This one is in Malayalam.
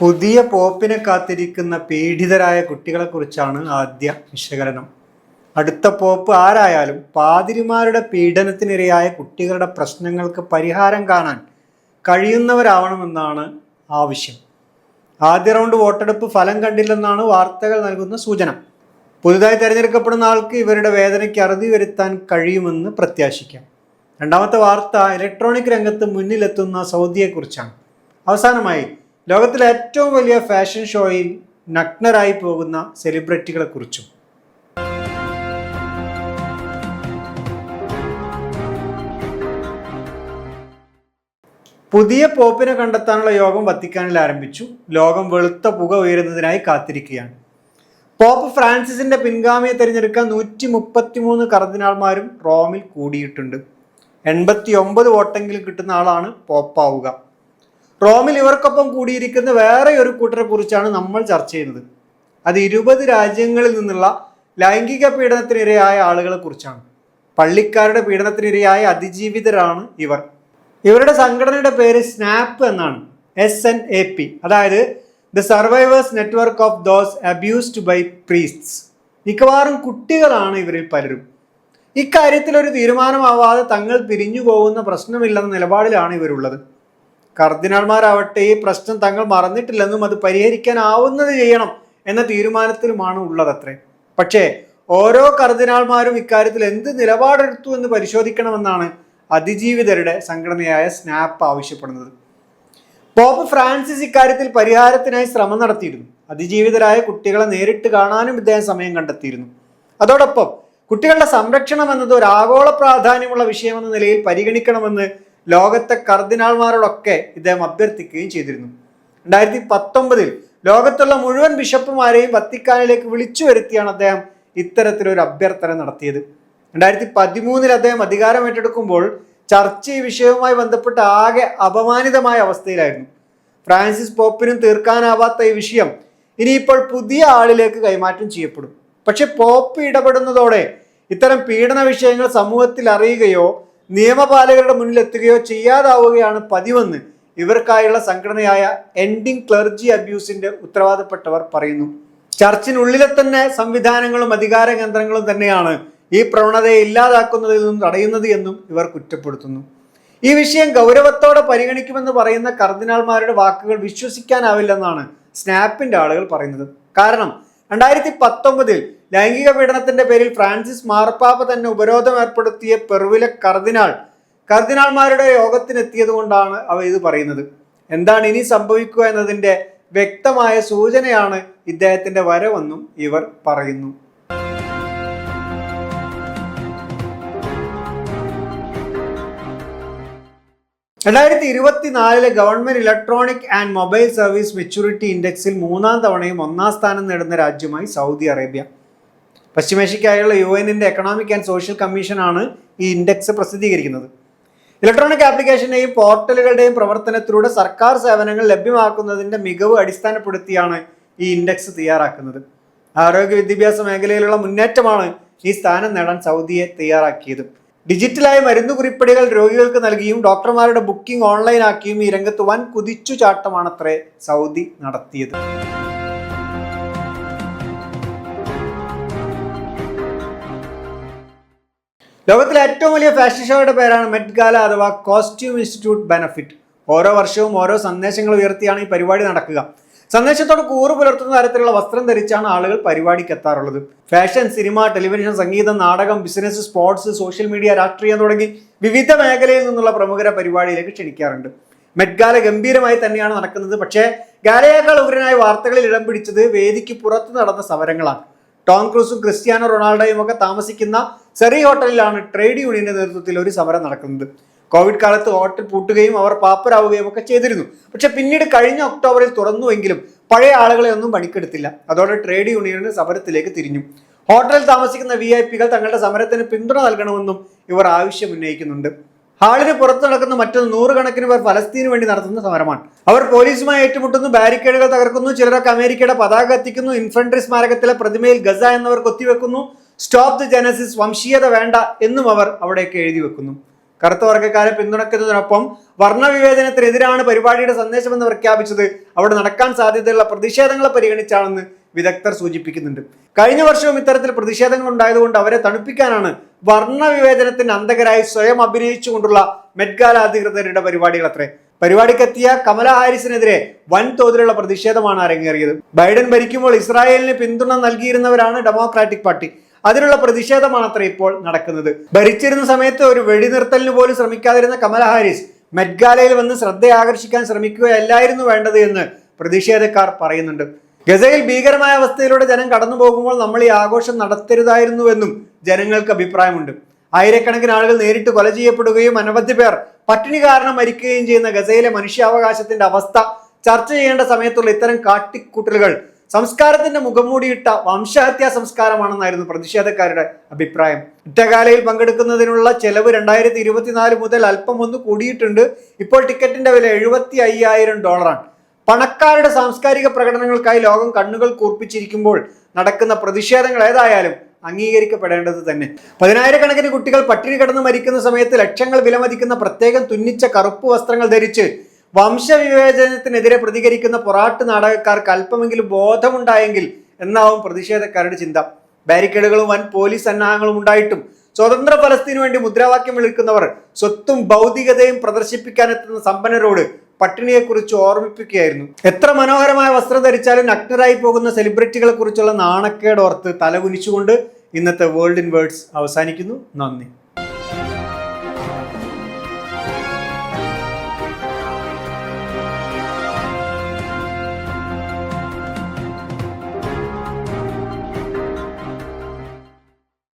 പുതിയ പോപ്പിനെ കാത്തിരിക്കുന്ന പീഡിതരായ കുട്ടികളെക്കുറിച്ചാണ് ആദ്യ വിശകലനം. അടുത്ത പോപ്പ് ആരായാലും പാതിരിമാരുടെ പീഡനത്തിനിരയായ കുട്ടികളുടെ പ്രശ്നങ്ങൾക്ക് പരിഹാരം കാണാൻ കഴിയുന്നവരാവണമെന്നാണ് ആവശ്യം. ആദ്യ റൗണ്ട് വോട്ടെടുപ്പ് ഫലം കണ്ടില്ലെന്നാണ് വാർത്തകൾ നൽകുന്ന സൂചന. പുതുതായി തിരഞ്ഞെടുക്കപ്പെടുന്ന ആൾക്ക് ഇവരുടെ വേദനയ്ക്ക് അറുതി വരുത്താൻ കഴിയുമെന്ന് പ്രത്യാശിക്കാം. രണ്ടാമത്തെ വാർത്ത ഇലക്ട്രോണിക് രംഗത്ത് മുന്നിലെത്തുന്ന സൗദിയെക്കുറിച്ചാണ്. അവസാനമായി ലോകത്തിലെ ഏറ്റവും വലിയ ഫാഷൻ ഷോയിൽ നഗ്നരായി പോകുന്ന സെലിബ്രിറ്റികളെ കുറിച്ചും. പുതിയ പോപ്പിനെ കണ്ടെത്താനുള്ള യോഗം വത്തിക്കാനിൽ ആരംഭിച്ചു. ലോകം വെളുത്ത പുക ഉയരുന്നതിനായി കാത്തിരിക്കുകയാണ്. പോപ്പ് ഫ്രാൻസിസിന്റെ പിൻഗാമിയെ തിരഞ്ഞെടുക്കാൻ നൂറ്റി മുപ്പത്തിമൂന്ന് കർദിനാൾമാരും റോമിൽ കൂടിയിട്ടുണ്ട്. എൺപത്തി ഒമ്പത് വോട്ടെങ്കിലും കിട്ടുന്ന ആളാണ് പോപ്പാവുക. റോമിൽ ഇവർക്കൊപ്പം കൂടിയിരിക്കുന്ന വേറെ ഒരു കൂട്ടരെ കുറിച്ചാണ് നമ്മൾ ചർച്ച ചെയ്യുന്നത്. അത് ഇരുപത് രാജ്യങ്ങളിൽ നിന്നുള്ള ലൈംഗിക പീഡനത്തിനിരയായ ആളുകളെ കുറിച്ചാണ്. പള്ളിക്കാരുടെ പീഡനത്തിനിരയായ അതിജീവിതരാണ് ഇവർ. ഇവരുടെ സംഘടനയുടെ പേര് സ്നാപ്പ് എന്നാണ്. എസ് എൻ എ പി അതായത് the survivors network of those abused by priests മിക്കവാറും കുട്ടികളാണ് ഇവരിൽ പലരും. ഇക്കാര്യത്തിൽ ഒരു തീരുമാനമാവാതെ തങ്ങൾ പിരിഞ്ഞു പോകുന്ന പ്രശ്നമില്ലെന്ന നിലപാടിലാണ് ഇവരുള്ളത്. കർദിനാൾമാരാവട്ടെ ഈ പ്രശ്നം തങ്ങൾ മറന്നിട്ടില്ലെന്നും അത് പരിഹരിക്കാനാവുന്നത് ചെയ്യണം എന്ന തീരുമാനത്തിലുമാണ് ഉള്ളതത്രേ. പക്ഷേ ഓരോ കർദിനാൾമാരും ഇക്കാര്യത്തിൽ എന്ത് നിലപാടെടുത്തു എന്ന് പരിശോധിക്കണമെന്നാണ് അതിജീവിതരുടെ സംഘടനയായ സ്നാപ്പ് ആവശ്യപ്പെടുന്നത്. പോപ്പ് ഫ്രാൻസിസ് ഇക്കാര്യത്തിൽ പരിഹാരത്തിനായി ശ്രമം നടത്തിയിരുന്നു. അതിജീവിതരായ കുട്ടികളെ നേരിട്ട് കാണാനും ഇദ്ദേഹം സമയം കണ്ടെത്തിയിരുന്നു. അതോടൊപ്പം കുട്ടികളുടെ സംരക്ഷണം എന്നത് ഒരു ആഗോള പ്രാധാന്യമുള്ള വിഷയമെന്ന നിലയിൽ പരിഗണിക്കണമെന്ന് ലോകത്തെ കർദിനാൾമാരോടൊക്കെ ഇദ്ദേഹം അഭ്യർത്ഥിക്കുകയും ചെയ്തിരുന്നു. രണ്ടായിരത്തി പത്തൊമ്പതിൽ ലോകത്തുള്ള മുഴുവൻ ബിഷപ്പുമാരെയും വത്തിക്കാനിലേക്ക് വിളിച്ചു വരുത്തിയാണ് അദ്ദേഹം ഇത്തരത്തിലൊരു അഭ്യർത്ഥന നടത്തിയത്. രണ്ടായിരത്തി പതിമൂന്നിൽ അദ്ദേഹം അധികാരം ഏറ്റെടുക്കുമ്പോൾ ചർച്ച ഈ വിഷയവുമായി ബന്ധപ്പെട്ട് ആകെ അപമാനിതമായ അവസ്ഥയിലായിരുന്നു. ഫ്രാൻസിസ് പോപ്പിനും തീർക്കാനാവാത്ത ഈ വിഷയം ഇനിയിപ്പോൾ പുതിയ ആളിലേക്ക് കൈമാറ്റം ചെയ്യപ്പെടും. പക്ഷെ പോപ്പ് ഇടപെടുന്നതോടെ ഇത്തരം പീഡന വിഷയങ്ങൾ സമൂഹത്തിൽ അറിയുകയോ നിയമപാലകരുടെ മുന്നിൽ എത്തുകയോ ചെയ്യാതാവുകയാണ് പതിവെന്ന് ഇവർക്കായുള്ള സംഘടനയായ എൻഡിങ് ക്ലർജി അബ്യൂസിന്റെ ഉത്തരവാദപ്പെട്ടവർ പറയുന്നു. ചർച്ചിനുള്ളിലെ തന്നെ സംവിധാനങ്ങളും അധികാര കേന്ദ്രങ്ങളും തന്നെയാണ് ഈ പ്രവണതയെ ഇല്ലാതാക്കുന്നതിൽ നിന്നും തടയുന്നത് എന്നും ഇവർ കുറ്റപ്പെടുത്തുന്നു. ഈ വിഷയം ഗൗരവത്തോടെ പരിഗണിക്കുമെന്ന് പറയുന്ന കർദിനാൾമാരുടെ വാക്കുകൾ വിശ്വസിക്കാനാവില്ലെന്നാണ് സ്നാപ്പിന്റെ ആളുകൾ പറയുന്നത്. കാരണം രണ്ടായിരത്തി പത്തൊമ്പതിൽ ലൈംഗിക പീഡനത്തിന്റെ പേരിൽ ഫ്രാൻസിസ് മാർപ്പാപ്പ തന്നെ ഉപരോധം ഏർപ്പെടുത്തിയ പെറുവിലെ കർദിനാൾ. കർദിനാൾമാരുടെ യോഗത്തിനെത്തിയത് കൊണ്ടാണ് അവ ഇത് പറയുന്നത്. എന്താണ് ഇനി സംഭവിക്കുക എന്നതിന്റെ വ്യക്തമായ സൂചനയാണ് ഇദ്ദേഹത്തിന്റെ വരവെന്നും ഇവർ പറയുന്നു. രണ്ടായിരത്തി ഇരുപത്തിനാലിലെ government electronic and mobile service maturity ഇൻഡെക്സിൽ മൂന്നാം തവണയും ഒന്നാം സ്ഥാനം നേടുന്ന രാജ്യമായി സൗദി അറേബ്യ. പശ്ചിമേഷ്യയ്ക്കായുള്ള യു എന്നിന്റെ എക്കണോമിക് ആൻഡ് സോഷ്യൽ കമ്മീഷനാണ് ഈ ഇൻഡെക്സ് പ്രസിദ്ധീകരിക്കുന്നത്. ഇലക്ട്രോണിക് ആപ്ലിക്കേഷന്റെയും പോർട്ടലുകളുടെയും പ്രവർത്തനത്തിലൂടെ സർക്കാർ സേവനങ്ങൾ ലഭ്യമാക്കുന്നതിന്റെ മികവ് അടിസ്ഥാനപ്പെടുത്തിയാണ് ഈ ഇൻഡെക്സ് തയ്യാറാക്കുന്നത്. ആരോഗ്യ വിദ്യാഭ്യാസ മേഖലയിലുള്ള മുന്നേറ്റമാണ് ഈ സ്ഥാനം നേടാൻ സൗദിയെ തയ്യാറാക്കിയത്. ഡിജിറ്റലായ മരുന്ന് കുറിപ്പടികൾ രോഗികൾക്ക് നൽകിയും ഡോക്ടർമാരുടെ ബുക്കിംഗ് ഓൺലൈൻ ആക്കിയും ഈ രംഗത്ത് വൻ കുതിച്ചുചാട്ടമാണ് സൗദി നടത്തിയത്. ലോകത്തിലെ ഏറ്റവും വലിയ ഫാഷൻ ഷോയുടെ പേരാണ് മെറ്റ് ഗാല അഥവാ കോസ്റ്റ്യൂം ഇൻസ്റ്റിറ്റ്യൂട്ട് ബെനഫിറ്റ്. ഓരോ വർഷവും ഓരോ സന്ദേശങ്ങൾ ഉയർത്തിയാണ് ഈ പരിപാടി നടക്കുക. സന്ദേശത്തോട് കൂറു പുലർത്തുന്ന തരത്തിലുള്ള വസ്ത്രം ധരിച്ചാണ് ആളുകൾ പരിപാടിക്ക് എത്താറുള്ളത്. ഫാഷൻ സിനിമ ടെലിവിഷൻ സംഗീതം നാടകം ബിസിനസ് സ്പോർട്സ് സോഷ്യൽ മീഡിയ രാഷ്ട്രീയം തുടങ്ങി വിവിധ മേഖലയിൽ നിന്നുള്ള പ്രമുഖരെ പരിപാടിയിലേക്ക് ക്ഷണിക്കാറുണ്ട്. മെഡ്ഗാല ഗംഭീരമായി തന്നെയാണ് നടക്കുന്നത്. പക്ഷേ ഗാലയേക്കാൾ ഉഗ്രനായ വാർത്തകളിൽ ഇടം പിടിച്ചത് വേദിക്ക് പുറത്ത് നടന്ന സമരങ്ങളാണ്. ടോം ക്രൂസും ക്രിസ്ത്യാനോ റൊണാൾഡോയും ഒക്കെ താമസിക്കുന്ന സെറി ഹോട്ടലിലാണ് ട്രേഡ് യൂണിയന്റെ നേതൃത്വത്തിൽ ഒരു സമരം നടക്കുന്നത്. കോവിഡ് കാലത്ത് ഹോട്ടൽ പൂട്ടുകയും അവർ പാപ്പരാവുകയും ഒക്കെ ചെയ്തിരുന്നു. പക്ഷെ പിന്നീട് കഴിഞ്ഞ ഒക്ടോബറിൽ തുറന്നുവെങ്കിലും പഴയ ആളുകളെ ഒന്നും പണിക്കെടുത്തില്ല. അതോടെ ട്രേഡ് യൂണിയന്റെ സമരത്തിലേക്ക് തിരിഞ്ഞു. ഹോട്ടലിൽ താമസിക്കുന്ന വി ഐ പികൾ തങ്ങളുടെ സമരത്തിന് പിന്തുണ നൽകണമെന്നും ഇവർ ആവശ്യം ഉന്നയിക്കുന്നുണ്ട്. ഹാളിന് പുറത്ത് നടക്കുന്ന മറ്റൊന്ന് നൂറുകണക്കിന് പേർ ഫലസ്തീന് വേണ്ടി നടത്തുന്ന സമരമാണ്. അവർ പോലീസുമായി ഏറ്റുമുട്ടുന്നു ബാരിക്കേഡുകൾ തകർക്കുന്നു ചിലരൊക്കെ അമേരിക്കയുടെ പതാക എത്തിക്കുന്നു ഇൻഫൻട്രി സ്മാരകത്തിലെ പ്രതിമയിൽ ഗസ എന്നവർ കൊത്തിവെക്കുന്നു സ്റ്റോപ്പ് ദി ജനസിസ് വംശീയത വേണ്ട എന്നും അവർ അവിടെയൊക്കെ എഴുതി വെക്കുന്നു. കറുത്ത വർഗക്കാരെ പിന്തുണയ്ക്കുന്നതിനൊപ്പം വർണവിവേചനത്തിനെതിരാണ് പരിപാടിയുടെ സന്ദേശമെന്ന് പ്രഖ്യാപിച്ചത്. അവിടെ നടക്കാൻ സാധ്യതയുള്ള പ്രതിഷേധങ്ങളെ പരിഗണിച്ചാണെന്ന് വിദഗ്ധർ സൂചിപ്പിക്കുന്നുണ്ട്. കഴിഞ്ഞ വർഷവും ഇത്തരത്തിൽ പ്രതിഷേധങ്ങൾ ഉണ്ടായതുകൊണ്ട് അവരെ തണുപ്പിക്കാനാണ് വർണവിവേചനത്തിന് അന്തകരായി സ്വയം അഭിനയിച്ചുകൊണ്ടുള്ള മെഡ്ഗാല അധികൃതരുടെ പരിപാടികൾ അത്രേ പരിപാടിക്കെത്തിയ കമല ഹാരിസിനെതിരെ വൻതോതിലുള്ള പ്രതിഷേധമാണ് അരങ്ങേറിയത്. ബൈഡൻ ഭരിക്കുമ്പോൾ ഇസ്രായേലിന് പിന്തുണ നൽകിയിരുന്നവരാണ് ഡെമോക്രാറ്റിക് പാർട്ടി. അതിനുള്ള പ്രതിഷേധമാണ് അത്ര ഇപ്പോൾ നടക്കുന്നത്. ഭരിച്ചിരുന്ന സമയത്ത് ഒരു വെടിനിർത്തലിന് പോലും ശ്രമിക്കാതിരുന്ന കമല ഹാരിസ് മെഡ്ഗാലയിൽ വന്ന് ശ്രദ്ധ ആകർഷിക്കാൻ ശ്രമിക്കുകയല്ലായിരുന്നു വേണ്ടത് എന്ന് പ്രതിഷേധക്കാർ പറയുന്നുണ്ട്. ഗസയിൽ ഭീകരമായ അവസ്ഥയിലൂടെ ജനം കടന്നു പോകുമ്പോൾ നമ്മൾ ഈ ആഘോഷം നടത്തരുതായിരുന്നുവെന്നും ജനങ്ങൾക്ക് അഭിപ്രായമുണ്ട്. ആയിരക്കണക്കിന് ആളുകൾ നേരിട്ട് കൊല ചെയ്യപ്പെടുകയും അനവധി പേർ പട്ടിണി കാരണം മരിക്കുകയും ചെയ്യുന്ന ഗസയിലെ മനുഷ്യാവകാശത്തിന്റെ അവസ്ഥ ചർച്ച ചെയ്യേണ്ട സമയത്തുള്ള ഇത്തരം കാട്ടിക്കൂട്ടലുകൾ സംസ്കാരത്തിന്റെ മുഖംമൂടിയിട്ട വംശഹത്യാ സംസ്കാരമാണെന്നായിരുന്നു പ്രതിഷേധക്കാരുടെ അഭിപ്രായം. ഒറ്റകാലയിൽ പങ്കെടുക്കുന്നതിനുള്ള ചെലവ് രണ്ടായിരത്തി ഇരുപത്തിനാല് മുതൽ അല്പം ഒന്ന് കൂടിയിട്ടുണ്ട്. ഇപ്പോൾ ടിക്കറ്റിന്റെ വില എഴുപത്തി അയ്യായിരം ഡോളറാണ്. പണക്കാരുടെ സാംസ്കാരിക പ്രകടനങ്ങൾക്കായി ലോകം കണ്ണുകൾ കൂർപ്പിച്ചിരിക്കുമ്പോൾ നടക്കുന്ന പ്രതിഷേധങ്ങൾ ഏതായാലും അംഗീകരിക്കപ്പെടേണ്ടത് തന്നെ. പതിനായിരക്കണക്കിന് കുട്ടികൾ പട്ടിണി കിടന്ന് മരിക്കുന്ന സമയത്ത് ലക്ഷങ്ങൾ വിലമതിക്കുന്ന പ്രത്യേകം തുന്നിച്ച കറുപ്പ് വസ്ത്രങ്ങൾ ധരിച്ച് വംശവിവേചനത്തിനെതിരെ പ്രതികരിക്കുന്ന പൊറാട്ട് നാടകക്കാർക്ക് അല്പമെങ്കിലും ബോധമുണ്ടായെങ്കിൽ എന്നാവും പ്രതിഷേധക്കാരുടെ ചിന്ത. ബാരിക്കേഡുകളും വൻ പോലീസ് സന്നാഹങ്ങളും ഉണ്ടായിട്ടും സ്വതന്ത്ര ഫലസ്തീനു വേണ്ടി മുദ്രാവാക്യം വിളിക്കുന്നവർ സ്വത്തും ഭൗതികതയും പ്രദർശിപ്പിക്കാനെത്തുന്ന സമ്പന്നരോട് പട്ടിണിയെക്കുറിച്ച് ഓർമ്മിപ്പിക്കുകയായിരുന്നു. എത്ര മനോഹരമായ വസ്ത്രം ധരിച്ചാലും നഗ്നരായി പോകുന്ന സെലിബ്രിറ്റികളെ കുറിച്ചുള്ള നാണക്കേട് ഓർത്ത് തലകുനിച്ചുകൊണ്ട് ഇന്നത്തെ വേൾഡ് ഇൻ വേർഡ്സ് അവസാനിക്കുന്നു. നന്ദി.